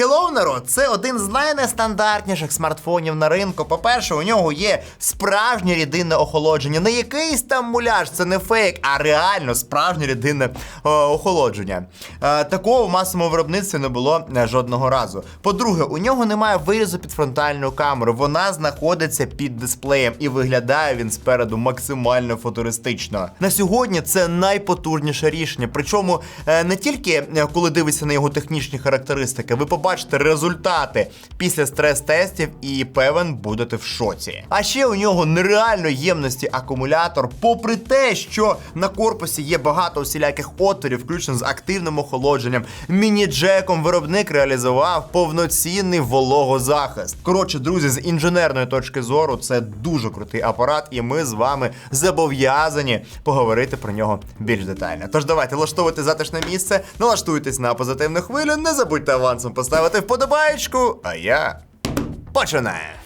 Hello, народ! Це один з найнестандартніших смартфонів на ринку. По-перше, у нього є справжнє рідинне охолодження. Не якийсь там муляж, це не фейк, а реально справжнє рідинне е, охолодження. Е, такого в масовому виробництві не було е, жодного разу. По-друге, у нього немає вирізу під фронтальну камеру. Вона знаходиться під дисплеєм і виглядає він спереду максимально футуристично. На сьогодні це найпотужніше рішення. Причому е, не тільки е, коли дивишся на його технічні характеристики, ви побачите результати після стрес-тестів і певен будете в шоці. А ще у нього нереально ємності акумулятор, попри те, що на корпусі є багато усіляких отворів, включно з активним охолодженням. Міні-джеком виробник реалізував повноцінний вологозахист. Коротше, друзі, з інженерної точки зору це дуже крутий апарат, і ми з вами зобов'язані поговорити про нього більш детально. Тож давайте влаштовуйте затишне місце, налаштуйтесь на позитивну хвилю, не забудьте авансом поставити вподобаєчку, а я починаю.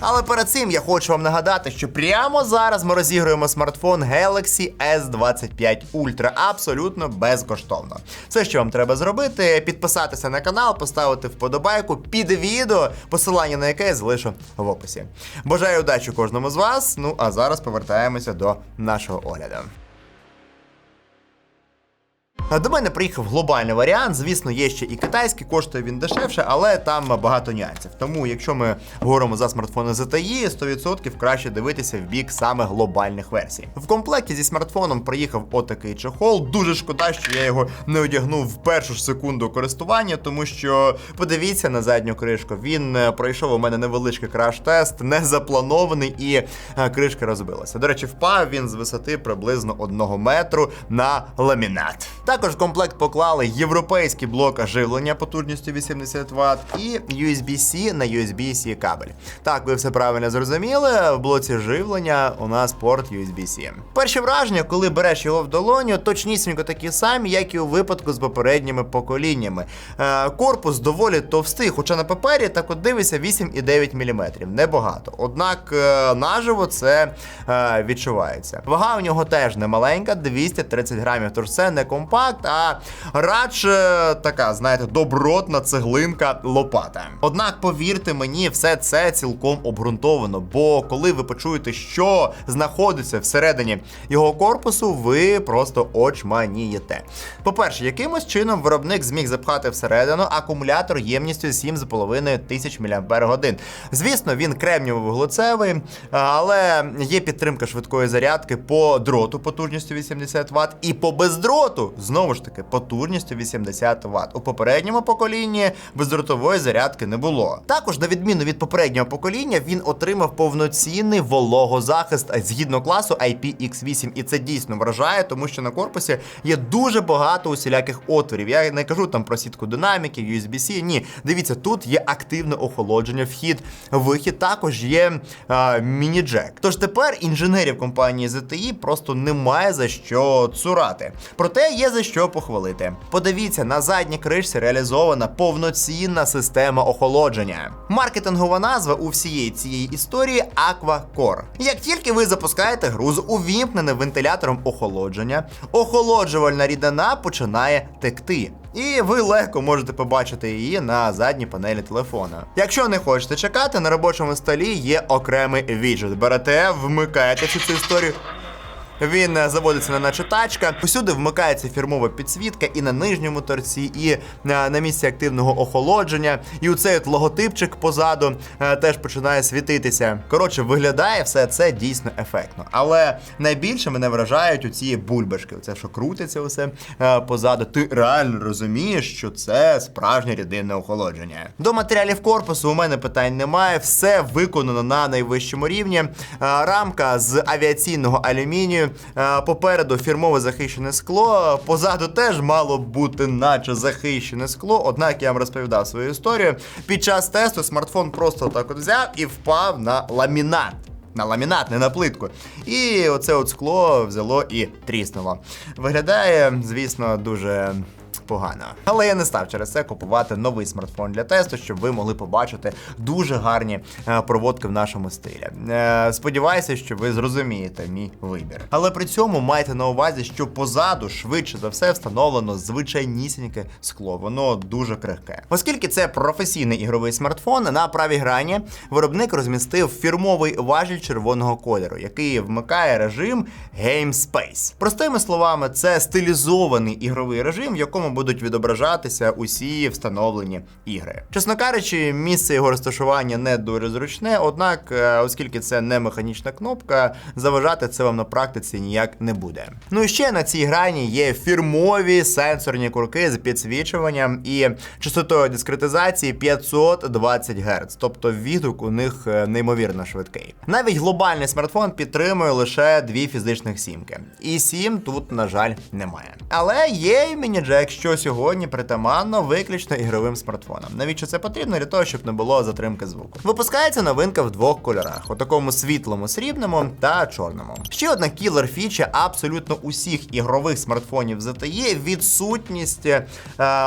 Але перед цим я хочу вам нагадати, що прямо зараз ми розігруємо смартфон Galaxy S25 Ultra абсолютно безкоштовно. Все, що вам треба зробити, підписатися на канал, поставити вподобайку під відео, посилання на яке я залишу в описі. Бажаю удачі кожному з вас. Ну а зараз повертаємося до нашого огляду. А До мене приїхав глобальний варіант. Звісно, є ще і китайський, коштує він дешевше, але там багато нюансів. Тому, якщо ми говоримо за смартфони ZTE, 100% краще дивитися в бік саме глобальних версій. В комплекті зі смартфоном приїхав отакий чохол. Дуже шкода, що я його не одягнув в першу ж секунду користування, тому що подивіться на задню кришку. Він е, пройшов у мене невеличкий краш-тест, не запланований, і е, кришка розбилася. До речі, впав він з висоти приблизно 1 метру на ламінат. Також в комплект поклали європейський блок живлення потужністю 80 Вт і USB-C на USB-C кабель. Так, ви все правильно зрозуміли. В блоці живлення у нас порт USB-C. Перші враження, коли береш його в долоню, точнісінько такі самі, як і у випадку з попередніми поколіннями. Е, корпус доволі товстий, хоча на папері так от дивися 8,9 мм. Небагато. Однак е, наживо це е, відчувається. Вага у нього теж не маленька, 230 грамів. Тож це не компакт, а радше така, знаєте, добротна цеглинка лопата. Однак, повірте мені, все це цілком обґрунтовано. Бо коли ви почуєте, що знаходиться всередині його корпусу, ви просто очманієте. По-перше, якимось чином виробник зміг запхати всередину акумулятор ємністю 7,5 тисяч мАч. Звісно, він кремнієво-вуглецевий, але є підтримка швидкої зарядки по дроту потужністю 80 Вт і по бездроту, знову ж таки, потужністю 80 Вт. У попередньому поколінні бездротової зарядки не було. Також, на відміну від попереднього покоління, він отримав повноцінний вологозахист згідно класу IPX8, і це дійсно вражає, тому що на корпусі є дуже багато усіляких отворів. Я не кажу там про сітку динаміки, USB-C. Ні, дивіться, тут є активне охолодження, вхід, вихід. Також є міні-джек. Тож тепер інженерів компанії ZTE просто немає за що цурати. Проте є за що похвалити. Подивіться, на задній кришці реалізована повноцінна система охолодження. Маркетингова назва у всієї цієї історії Core. Як тільки ви запускаєте гру з увімкненим вентилятором охолодження, охолоджувальна рідина починає текти. І ви легко можете побачити її на задній панелі телефона. Якщо не хочете чекати, на робочому столі є окремий віджит. Берете, вмикаєте всю цю історію. Він е, заводиться на наче тачка. Усюди вмикається фірмова підсвітка і на нижньому торці, і на, на місці активного охолодження. І оцей от логотипчик позаду е, теж починає світитися. Коротше, виглядає все це дійсно ефектно. Але найбільше мене вражають оці бульбашки. Оце що крутиться усе е, позаду. Ти реально розумієш, що це справжнє рідинне охолодження. До матеріалів корпусу у мене питань немає. Все виконано на найвищому рівні. Е, рамка з авіаційного алюмінію. Е, Попереду фірмове захищене скло. Позаду теж мало бути, наче захищене скло. Однак я вам розповідав свою історію. Під час тесту смартфон просто так от взяв і впав на ламінат. На ламінат, не на плитку. І оце от скло взяло і тріснуло. Виглядає, звісно, дуже погано. Але я не став через це купувати новий смартфон для тесту, щоб ви могли побачити дуже гарні е, проводки в нашому стилі. Е, Сподіваюся, що ви зрозумієте мій вибір. Але при цьому майте на увазі, що позаду швидше за все встановлено звичайнісіньке скло. Воно дуже крихке. Оскільки це професійний ігровий смартфон, на правій грані виробник розмістив фірмовий важіль червоного кольору, який вмикає режим Game Space. Простими словами, це стилізований ігровий режим, в якому будуть відображатися усі встановлені ігри. Чесно кажучи, місце його розташування не дуже зручне, однак, е, оскільки це не механічна кнопка, заважати це вам на практиці ніяк не буде. Ну і ще на цій грані є фірмові сенсорні курки з підсвічуванням і частотою дискретизації 520 Гц, тобто відгук у них е, неймовірно швидкий. Навіть глобальний смартфон підтримує лише дві фізичних сімки. І сім тут, на жаль, немає. Але є і міні-джек, що сьогодні притаманно виключно ігровим смартфонам. Навіщо це потрібно? Для того, щоб не було затримки звуку. Випускається новинка в двох кольорах: у такому світлому срібному та чорному. Ще одна кілер фіча абсолютно усіх ігрових смартфонів ZTE – відсутність е,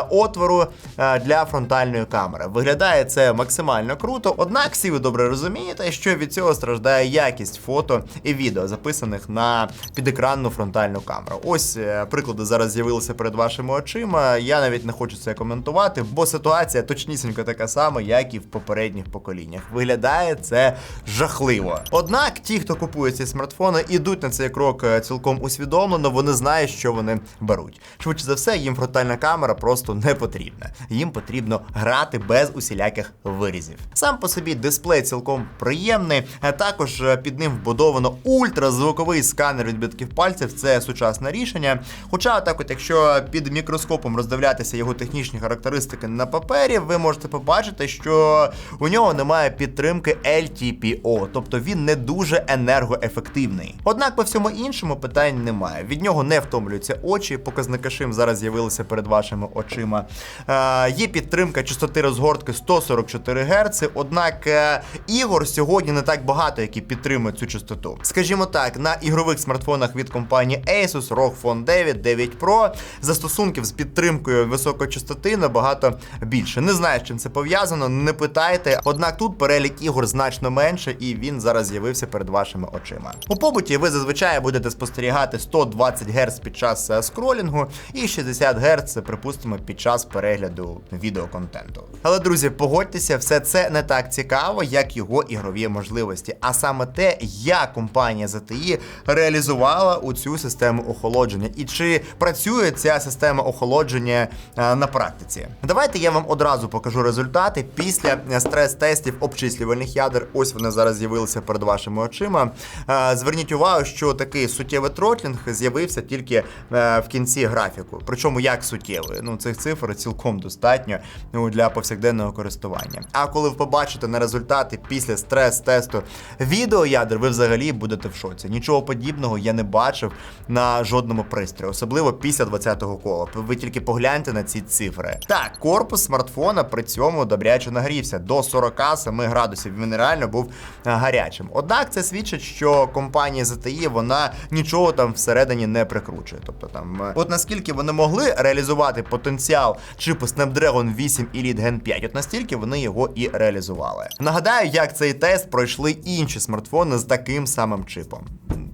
отвору е, для фронтальної камери. Виглядає це максимально круто, однак всі ви добре розумієте, що від цього страждає якість фото і відео, записаних на підекранну фронтальну камеру. Ось е, приклади зараз з'явилися перед вашими очима. Я навіть не хочу це коментувати, бо ситуація точнісінько така сама, як і в попередніх поколіннях. Виглядає це жахливо. Однак ті, хто купує ці смартфони, ідуть на цей крок е, цілком усвідомлено. Вони знають, що вони беруть. Швидше за все, їм фронтальна камера просто не потрібна. Їм потрібно грати без усіляких вирізів. Сам по собі дисплей цілком приємний. а Також е, під ним вбудовано ультразвуковий сканер відбитків пальців. Це сучасне рішення. Хоча так, от якщо під мікроскопом роздивлятися його технічні характеристики на папері, ви можете побачити, що у нього немає підтримки LTPO, тобто він не дуже енергоефективний. Однак по всьому іншому питань немає. Від нього не втомлюються очі. Показники шим зараз з'явилися перед вашими очима. Е, є підтримка частоти розгортки 144 Гц, однак е, ігор сьогодні не так багато, які підтримують цю частоту. Скажімо так, на ігрових смартфонах від компанії Asus ROG Phone 9, 9 Pro застосунків з підтримкою високої частоти набагато більше. Не знаю, з чим це пов'язано, не питайте. Однак тут перелік ігор значно менше, і він зараз з'явився перед вашими очима. У побуті ви зазвичай будете спостерігати 120 Гц під час е, скролінгу і 60 Гц, припустимо, під час перегляду відеоконтенту. Але друзі, погодьтеся, все це не так цікаво, як його ігрові можливості, а саме те, як компанія ZTE реалізувала у цю систему охолодження і чи працює ця система охолодження е, на практиці. Давайте я вам одразу покажу результати після е, стрес-тестів обчислювальних ядер. Ось вони зараз з'явилися перед вашими очима. Е, Зверніть увагу, що такий суттєвий тротлінг з'явився тільки в кінці графіку. Причому як суттєвий. Ну цих цифр цілком достатньо ну, для повсякденного користування. А коли ви побачите на результати після стрес-тесту відеоядер, ви взагалі будете в шоці. Нічого подібного я не бачив на жодному пристрої, особливо після 20-го кола. Ви тільки погляньте на ці цифри. Так, корпус смартфона при цьому добряче нагрівся до 47 градусів. Він реально був гарячим. Однак це свідчить, що компанія ZTE, вона нічого там всередині не прикручує. Тобто там, е, от наскільки вони могли реалізувати потенціал чипу Snapdragon 8 Elite Gen 5, от настільки вони його і реалізували. Нагадаю, як цей тест пройшли інші смартфони з таким самим чипом.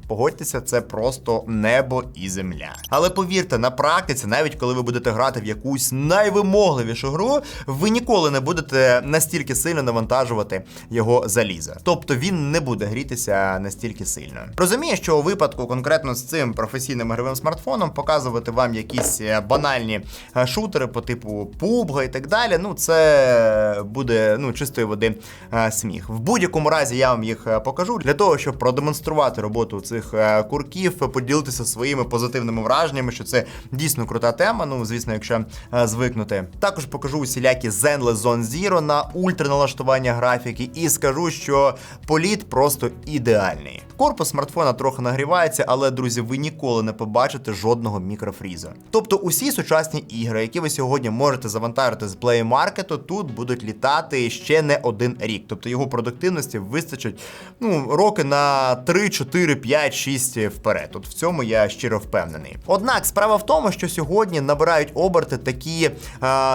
Погодьтеся, це просто небо і земля. Але повірте, на практиці, навіть коли ви будете грати в якусь найвимогливішу гру, ви ніколи не будете настільки сильно навантажувати його залізо. Тобто він не буде грітися настільки сильно. Розумію, що у випадку конкретно з цим професійним ігровим смартфоном показувати вам якісь е, банальні е, шутери по типу PUBG і так далі. Ну це буде ну чистої води е, сміх. В будь-якому разі я вам їх покажу для того, щоб продемонструвати роботу цих курків, поділитися своїми позитивними враженнями, що це дійсно крута тема. Ну звісно, якщо е, звикнути. Також покажу усілякі Zenless Zone Zero на ультраналаштування графіки і скажу, що політ просто ідеальний. Корпус смартфона трохи нагрівається, але друзі, ви ніколи не побачите жодного мікрофрізу. Тобто, усі сучасні ігри, які ви сьогодні можете завантажити з Play Market, тут будуть літати ще не один рік. Тобто його продуктивності вистачить ну роки на 3, 4, 5 5-6 вперед. От в цьому я щиро впевнений. Однак справа в тому, що сьогодні набирають оберти такі е,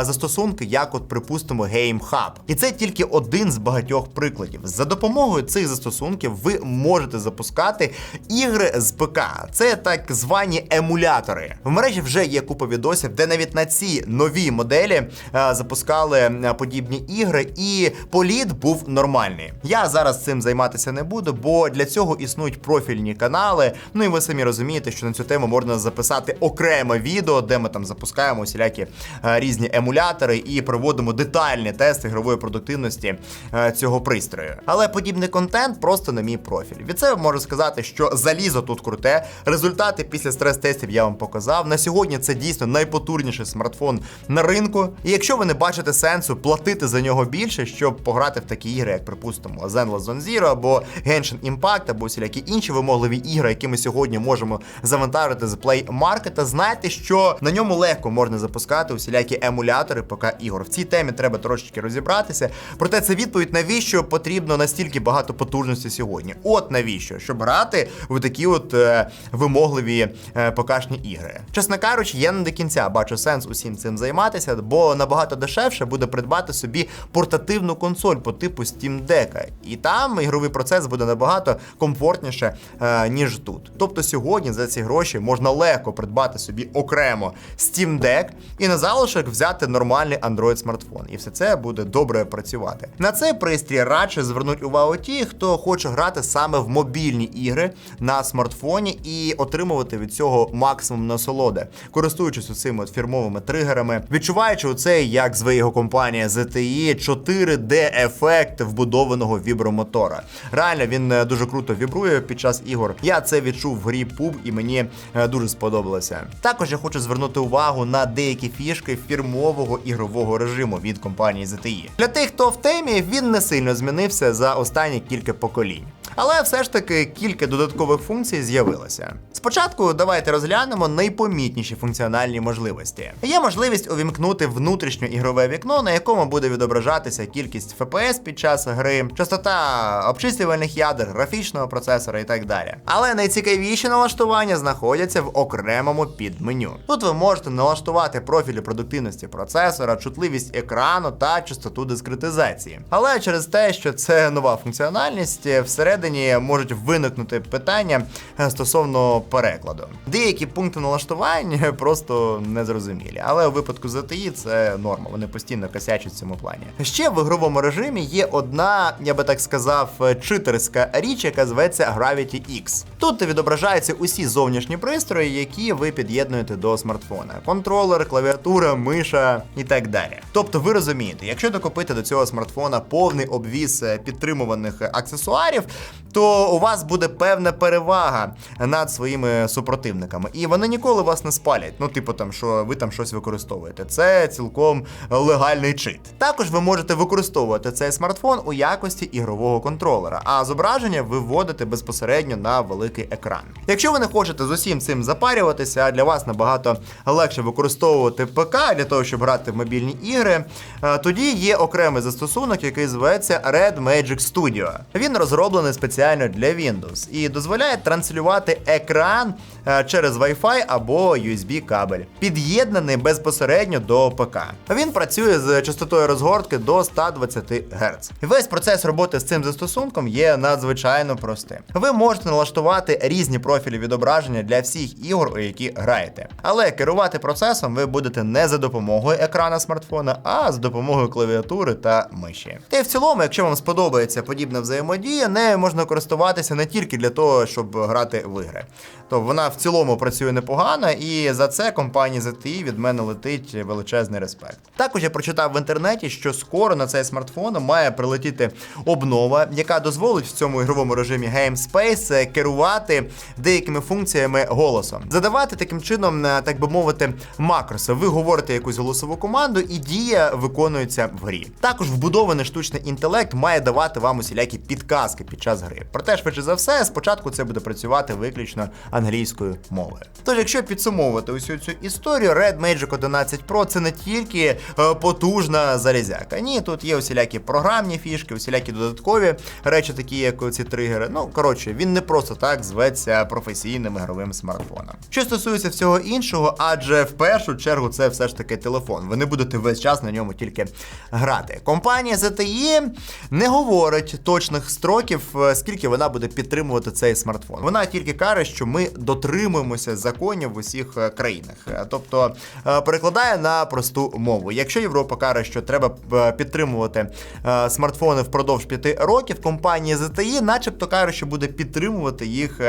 застосунки, як, от, припустимо, Game Hub. І це тільки один з багатьох прикладів. За допомогою цих застосунків ви можете запускати ігри з ПК. Це так звані емулятори. В мережі вже є купа відосів, де навіть на ці нові моделі е, запускали е, подібні ігри, і політ був нормальний. Я зараз цим займатися не буду, бо для цього існують профільні канали. Ну і ви самі розумієте, що на цю тему можна записати окреме відео, де ми там запускаємо усілякі е, різні емулятори і проводимо детальні тести ігрової продуктивності е, цього пристрою. Але подібний контент просто на мій профіль. Від себе можу сказати, що залізо тут круте. Результати після стрес-тестів я вам показав. На сьогодні це дійсно найпотужніший смартфон на ринку. І якщо ви не бачите сенсу платити за нього більше, щоб пограти в такі ігри, як припустимо Zenless Zone Zero або Genshin Impact, або всілякі інші вимогливі ігри, які ми сьогодні можемо завантажити з Play Market, знайте, що на ньому легко можна запускати усілякі емулятори ПК ігор. В цій темі треба трошечки розібратися. Проте це відповідь, навіщо потрібно настільки багато потужності сьогодні. От навіщо? Щоб грати в такі от е, вимогливі е, покашні ігри. Чесно кажучи, я не до кінця бачу сенс усім цим займатися, бо набагато дешевше буде придбати собі портативну консоль по типу Steam Deck. І там ігровий процес буде набагато комфортніше, е, ніж тут. Тобто сьогодні за ці гроші можна легко придбати собі окремо Steam Deck і на залишок взяти нормальний Android смартфон. І все це буде добре працювати. На цей пристрій радше звернуть увагу ті, хто хоче грати саме в мобільні ігри на смартфоні і отримувати від цього максимум насолоди, користуючись цими фірмовими тригерами, відчуваючи оцей, як зве його компанія ZTE, 4D ефект вбудованого вібромотора. Реально він е, дуже круто вібрує під час ігор. Я це відчув в грі PUB і мені е, дуже сподобалося. Також я хочу звернути увагу на деякі фішки фірмового ігрового режиму від компанії ZTE. Для тих, хто в темі, він не сильно змінився за останні кілька поколінь. Але все ж таки кілька додаткових функцій з'явилося. Спочатку давайте розглянемо найпомітніші функціональні можливості. Є можливість увімкнути внутрішнє ігрове вікно, на якому буде відображатися кількість FPS під час гри, частота обчислювальних ядер, графічного процесора і так далі. Але найцікавіші налаштування знаходяться в окремому підменю. Тут ви можете налаштувати профілі продуктивності процесора, чутливість екрану та частоту дискретизації. Але через те, що це нова функціональність, всередині можуть виникнути питання е, стосовно перекладу. Деякі пункти налаштувань просто незрозумілі, але у випадку ZTE це норма, вони постійно косячать в цьому плані. Ще в ігровому режимі є одна, я би так сказав, читерська річ, яка зветься Gravity X. Тут відображаються усі зовнішні пристрої, які ви під'єднуєте до смартфона: контролер, клавіатура, миша і так далі. Тобто, ви розумієте, якщо докупити до цього смартфона повний обвіз е, підтримуваних аксесуарів, то у вас буде певна перевага над своїми супротивниками, і вони ніколи вас не спалять. Ну, типу, там що ви там щось використовуєте. Це цілком легальний чит. Також ви можете використовувати цей смартфон у якості ігрового контролера, а зображення ви вводите безпосередньо на великий екран. Якщо ви не хочете з усім цим запарюватися, а для вас набагато легше використовувати ПК для того, щоб грати в мобільні ігри, е, тоді є окремий застосунок, який зветься Red Magic Studio. Він розроблений спеціально для Windows і дозволяє транслювати екран е, через Wi-Fi або USB кабель, під'єднаний безпосередньо до ПК. Він працює з частотою розгортки до 120 Гц. Весь процес роботи з цим застосунком є надзвичайно простим. Ви можете налаштувати різні профілі відображення для всіх ігор, у які граєте. Але керувати процесом ви будете не за допомогою екрана смартфона, а за допомогою клавіатури та миші. Та й в цілому, якщо вам сподобається подібна взаємодія, нею можна користуватися не тільки для того, щоб грати в ігри. То вона в цілому працює непогано, і за це компанії ZTE від мене летить величезний респект. Також я прочитав в інтернеті, що скоро на цей смартфон має прилетіти обнова, яка дозволить в цьому ігровому режимі GameSpace е, керувати деякими функціями голосом, задавати таким чином, е, так би мовити, макроси. Ви говорите якусь голосову команду, і дія виконується в грі. Також вбудований штучний інтелект має давати вам усілякі підказки під час гри. Проте, швидше за все, спочатку це буде працювати виключно англійською мовою. Тож, якщо підсумовувати усю цю історію, Red Magic 11 Pro це не тільки е, потужна залізяка. Ні, тут є усілякі програмні фішки, усілякі додаткові речі, такі як ці тригери. Ну коротше, він не просто так зветься професійним ігровим смартфоном. Що стосується всього іншого, адже в першу чергу це все ж таки телефон. Ви не будете весь час на ньому тільки грати. Компанія ZTE не говорить точних строків, е, скільки вона буде підтримувати цей смартфон. Вона тільки каже, що ми дотримуємося законів в усіх е, країнах. Е, Тобто перекладає на просту мову. Якщо Європа каже, що треба підтримувати смартфони впродовж 5 років, компанія ZTE начебто каже, що буде підтримувати їх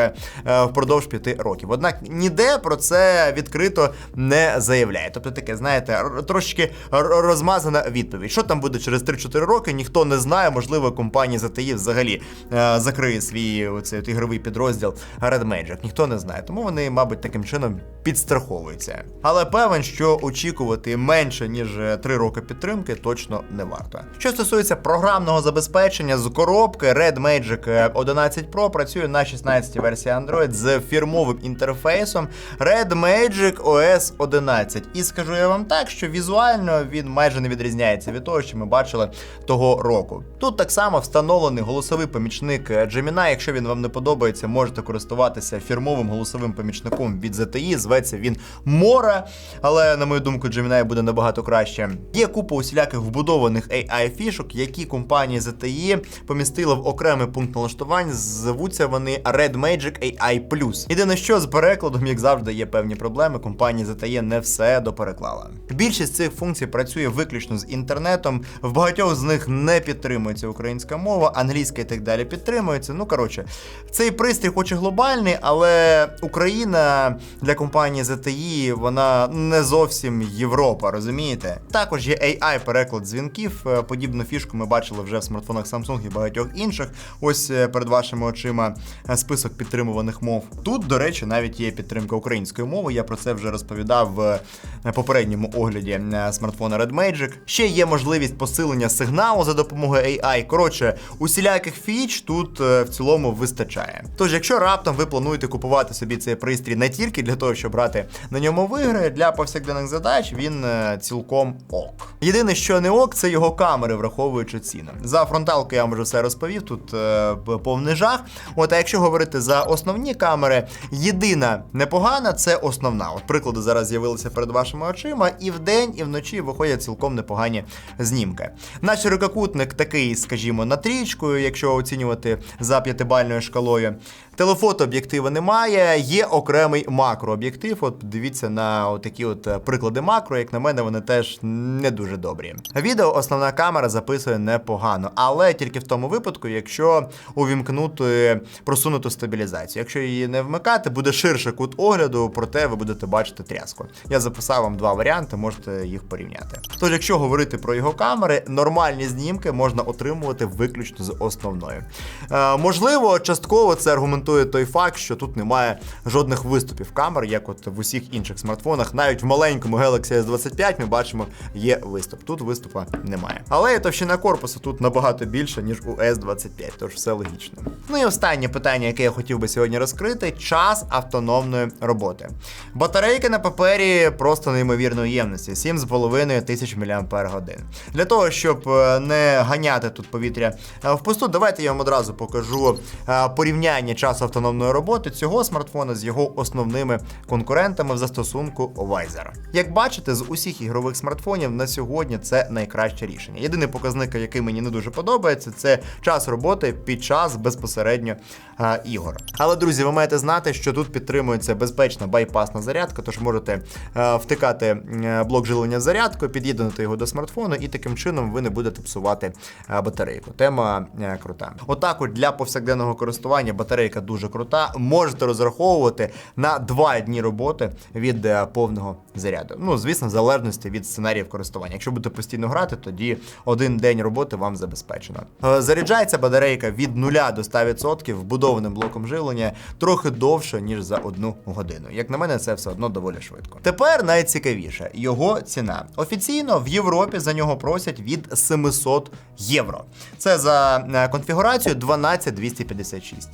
впродовж 5 років. Однак ніде про це відкрито не заявляє. Тобто таке, знаєте, трошечки розмазана відповідь. Що там буде через 3-4 роки, ніхто не знає. Можливо, компанія ZTE взагалі е, закриє свій оцей ігровий підрозділ Red Magic. Ніхто не знає. Тому вони, мабуть, таким чином підстраховуються. Але певен, що очікувати менше ніж 3 роки підтримки точно не варто. Що стосується програмного забезпечення з коробки, Red Magic 11 Pro працює на 16 версії Android з фірмовим інтерфейсом Red Magic OS 11. І скажу я вам так, що візуально він майже не відрізняється від того, що ми бачили того року. Тут так само встановлений голосовий помічник Gemini. Якщо він вам не подобається, можете користуватися фірмовим голосовим помічником від ZTE. Зветься він Мора, але на мою думку, Gemini буде набагато краще. Є купа усіляких вбудованих AI фішок, які компанія ZTE помістила в окремий пункт налаштувань. Звуться вони Red Magic AI+. Єдине, що з перекладом, як завжди, є певні проблеми. Компанія ZTE не все допереклала. Більшість цих функцій працює виключно з інтернетом. В багатьох з них не підтримується українська мова, англійська і так далі підтримується. Ну коротше, цей пристрій, хоч і глобальний, але Україна для компанії ZTE, вона не зовсім Європа, розумієте? Також є AI переклад дзвінків. Е, Подібну фішку ми бачили вже в смартфонах Samsung і багатьох інших. Ось е, перед вашими очима е, список підтримуваних мов. Тут, до речі, навіть є підтримка української мови. Я про це вже розповідав в е, попередньому огляді е, смартфона Red Magic. Ще є можливість посилення сигналу за допомогою AI. Коротше, усіляких фіч тут е, в цілому вистачає. Тож, якщо раптом ви плануєте купувати собі цей пристрій не тільки для того, щоб грати на ньому в для повсякденних задач він цілком ок. Єдине, що не ок, це його камери, враховуючи ціну. За фронталку я вам вже все розповів, тут е, повний жах. От, а якщо говорити за основні камери, єдина непогана це основна. От приклади зараз з'явилися перед вашими очима, і вдень, і вночі виходять цілком непогані знімки. Наш ширококутник такий, скажімо, на трічкою, якщо оцінювати за п'ятибальною шкалою. Телефото об'єктива немає, є окремий макрооб'єктив. От дивіться на такі от е, приклади макро, як на мене, вони теж не дуже добрі. Відео основна камера записує непогано, але тільки в тому випадку, якщо увімкнути просунуту стабілізацію. Якщо її не вмикати, буде ширше кут огляду, проте ви будете бачити тряску. Я записав вам два варіанти, можете їх порівняти. Тож, якщо говорити про його камери, нормальні знімки можна отримувати виключно з основною. Е, можливо, частково це аргументує той факт, що тут немає жодних виступів камер, як от в усіх інших смартфонах. Навіть в маленькому Galaxy S25 ми бачимо, є виступ. Тут виступа немає. Але товщина корпусу тут набагато більша, ніж у S25, тож все логічно. Ну і останнє питання, яке я хотів би сьогодні розкрити: час автономної роботи. Батарейки на папері просто неймовірної ємності 7,5 тисяч мАч. Для того, щоб е, не ганяти тут повітря е, впусту, давайте я вам одразу покажу е, порівняння часу автономної роботи цього смартфона з його основними конкурентами в застосунку Wizer. Як бачите, з усіх ігрових смартфонів на сьогодні це найкраще рішення. Єдиний показник, який мені не дуже подобається, це час роботи під час безпосередньо е, ігор. Але друзі, ви маєте знати, що тут підтримується безпечна байпасна зарядка, тож можете е, втикати е, блок живлення в зарядку, під'єднати його до смартфону, і таким чином ви не будете псувати батарейку. Тема е, крута. Отак, от для повсякденного користування батарейка дуже крута. Можете розраховувати на 2 дні роботи від е, повного заряду. Ну, звісно, в залежності від сценаріїв користування. Якщо будете постійно грати, тоді один день роботи вам забезпечено. Е, Заряджається батарейка від 0 до 100% вбудованим блоком живлення трохи довше, ніж за одну годину. Як на мене, це все одно доволі швидко. Тепер найцікавіше його ціна. Офіційно в Європі за нього просять від 700 євро. Це за е, конфігурацію 12256.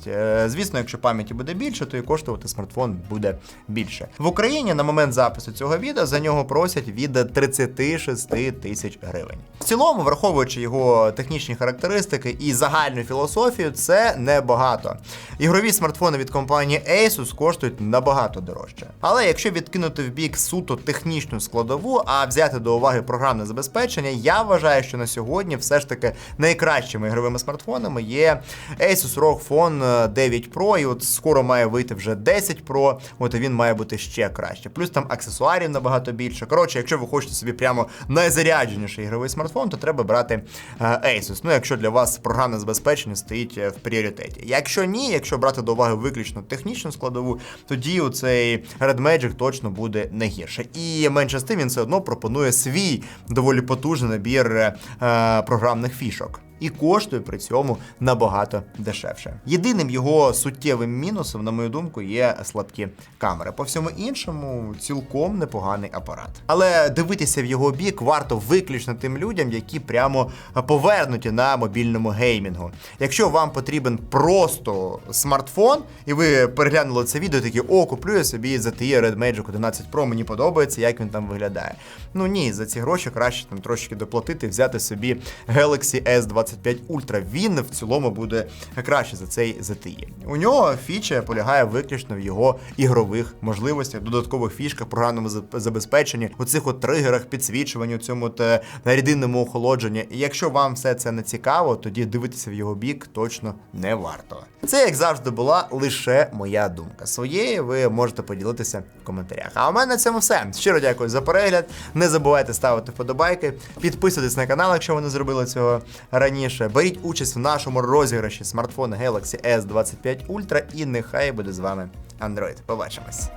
Звісно, якщо пам'яті буде більше, то і коштувати смартфон буде більше. В Україні на момент запису цього відео за нього просять від 36 тисяч гривень. В цілому, враховуючи його технічні характеристики і загальну філософію, це небагато. Ігрові смартфони від компанії Asus коштують набагато дорожче. Але якщо відкинути в бік суто технічну складову, а взяти до уваги програмне забезпечення, я вважаю, що на сьогодні все ж таки найкращими ігровими смартфонами є Asus ROG Phone 9 Pro, і от скоро має вийти вже 10 Pro, от він має бути ще краще. Плюс там аксесуарів набагато більше. Коротше, якщо ви хочете собі прямо найзарядженіший ігровий смартфон, то треба брати е, Asus. Ну, якщо для вас програмне забезпечення стоїть е, в пріоритеті. Якщо ні, якщо брати до уваги виключно технічну складову, тоді у цей Red Magic точно буде не гірше. І менше з тим він все одно пропонує свій доволі потужний набір е, програмних фішок. І коштує при цьому набагато дешевше. Єдиним його суттєвим мінусом, на мою думку, є слабкі камери. По всьому іншому, цілком непоганий апарат. Але дивитися в його бік варто виключно тим людям, які прямо повернуті на мобільному геймінгу. Якщо вам потрібен просто смартфон, і ви переглянули це відео, такі о, куплю я собі ZTE Red Magic 11 Pro, мені подобається, як він там виглядає. Ну ні, за ці гроші краще там трошки доплатити, взяти собі Galaxy S25 Ultra. Він в цілому буде краще за цей ZTE. У нього фіча полягає виключно в його ігрових можливостях, додаткових фішках, програмному забезпеченні, у цих от тригерах, підсвічуванні, у цьому рідинному охолодженні. І якщо вам все це не цікаво, тоді дивитися в його бік точно не варто. Це, як завжди, була лише моя думка. Своєю ви можете поділитися в коментарях. А у мене на цьому все. Щиро дякую за перегляд. Не забувайте ставити вподобайки, підписуйтесь на канал, якщо ви не зробили цього раніше. Беріть участь в нашому розіграші смартфона Galaxy S25 Ultra і нехай буде з вами Android. Побачимось.